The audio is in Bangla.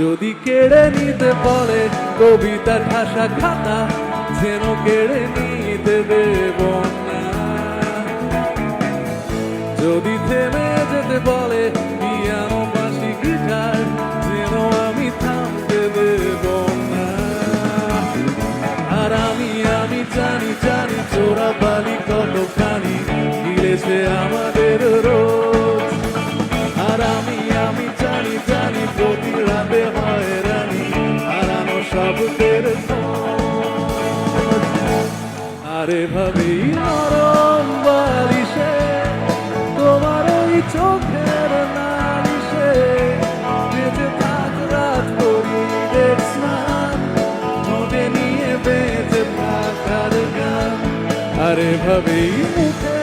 যদি কেড়ে নিতে পারে কবিতার ভাষা খাতা, যেন কেড়ে নিতে দেব না। যদি থেমে যেতে বলে পিয়ানো বাঁশি গিটার, যেন আমি থামতে দেব না। আর আমি আমি জানি জানি চোরা বালি কতখানি গিলেছে আমাদের রোজ। আর আমি শব্দের খোঁজ। আর এভাবেই নরম বালিশে, তোমার ওই চোখের নালিশে, বেঁচে থাক রাত করি স্নান নিয়ে বেঁচে থাকার গান আর এভাবেই মুখ